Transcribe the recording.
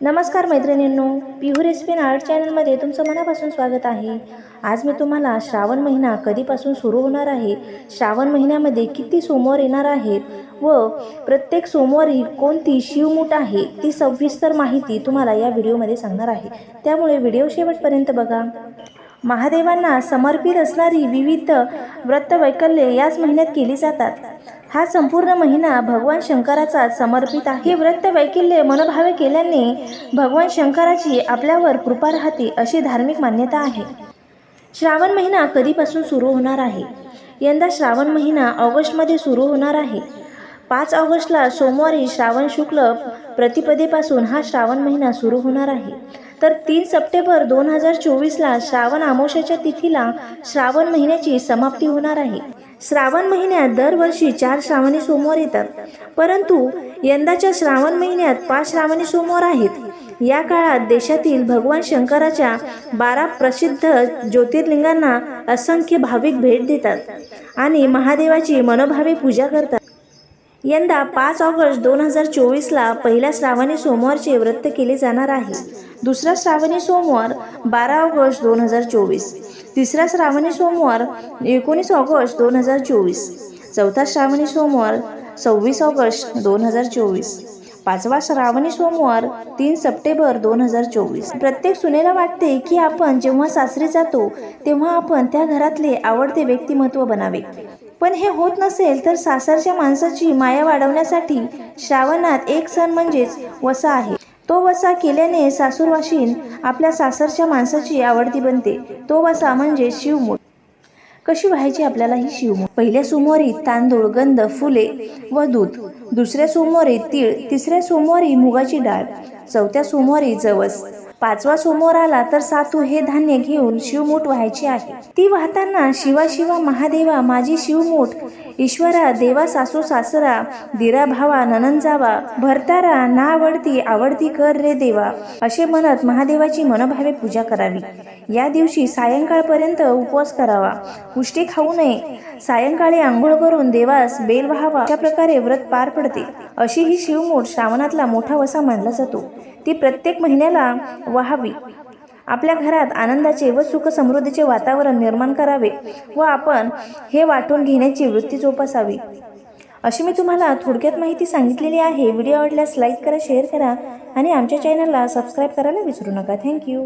नमस्कार मैत्रिणींनो पिहू recipe art चॅनलमध्ये तुमचं मनापासून स्वागत आहे. आज मी तुम्हाला श्रावण महिना कधीपासून सुरू होणार आहे? श्रावण महिन्यामध्ये किती सोमवार येणार आहेत? व प्रत्येक सोमवारी कोणती शिवमूठ आहे? ती सविस्तर माहिती तुम्हाला या व्हिडिओमध्ये सांगणार आहे. त्यामुळे व्हिडिओ शेवटपर्यंत बघा. महादेवांना समर्पित असणारी विविध व्रतवैकल्ये याच महिन्यात केली जातात. हा संपूर्ण महिना भगवान शंकराचा समर्पित आहे. हे व्रत वैकिल्य मनोभावे केल्याने भगवान शंकराची आपल्यावर कृपा राहते अशी धार्मिक मान्यता आहे. श्रावण महिना कधीपासून सुरू होणार आहे? यंदा श्रावण महिना ऑगस्टमध्ये सुरू होणार आहे. पाच ऑगस्टला सोमवारी श्रावण शुक्ल प्रतिपदेपासून हा श्रावण महिना सुरू होणार आहे. तर तीन सप्टेंबर दोन हजार चोवीसला श्रावण आमोशाच्या तिथीला श्रावण महिन्याची समाप्ती होणार आहे. श्रावण महिन्यात दरवर्षी चार श्रावणी सोमवार येतात. परंतु यंदाच्या श्रावण महिन्यात पाच श्रावणी सोमवार आहेत. या काळात देशातील भगवान शंकराच्या बारा प्रसिद्ध ज्योतिर्लिंगांना असंख्य भाविक भेट देतात आणि महादेवाची मनोभावे पूजा करतात. यंदा पाच ऑगस्ट दोन हजार चोवीसला पहिल्या श्रावणी सोमवारचे व्रत केले जाणार आहे. दुसरा श्रावणी सोमवार बारा ऑगस्ट दोन हजार चोवीस. तिसरा श्रावणी सोमवार एकोणीस ऑगस्ट दोन हजार चोवीस. चौथा श्रावणी सोमवार सव्वीस ऑगस्ट दोन हजार चोवीस. पाचवा श्रावणी सोमवार तीन सप्टेंबर दोन हजार चोवीस. प्रत्येक सुनेला वाटते की आपण जेव्हा सासरी जातो तेव्हा आपण त्या घरातले आवडते व्यक्तिमत्व बनावे. पण हे होत नसेल तर सासरच्या माणसाची माया वाढवण्यासाठी श्रावणात एक सण म्हणजेच वसा आहे. तो वसा केल्याने सासूरवाशीन आपल्या सासरच्या माणसाची आवडती बनते. तो वसा म्हणजे शिवमूठ कशी व्हायची आपल्याला ही शिवमूठ पहिल्या सोमवारी तांदूळ गंध फुले व दूध. दुसऱ्या सोमवारी तीळ तिसऱ्या सोमवारी मुगाची डाळ. चौथ्या सोमवारी जवस. पाचवा सोमवार आला तर सातू हे धान्य घेऊन शिवमूठ व्हायची आहे. ती वाहताना शिवा शिवा महादेवा माझी शिवमूठ. ईश्वरा देवा सासू सासरा दिरा भावा ननन जावा. भरतारा ना आवडती आवडती कर रे देवा. असे म्हणत महादेवाची मनोभावे पूजा करावी. या दिवशी सायंकाळपर्यंत उपवास करावा. उष्टी खाऊ नये. सायंकाळी आंघोळ करून देवास बेल व्हावा. अशा प्रकारे व्रत पार पडते. अशी ही शिवमूठ श्रावणातला मोठा वसा मानला जातो. ती प्रत्येक महिन्याला व्हावी. आपल्या घरात आनंदाचे व सुख समृद्धीचे वातावरण निर्माण करावे व आपण हे वाटून घेण्याची वृत्ती जोपासावी. अशी मी तुम्हाला थोडक्यात माहिती सांगितलेली आहे. व्हिडिओ आवडल्यास लाईक करा शेअर करा आणि आमच्या चॅनलला सबस्क्राईब करायला विसरू नका. थँक्यू.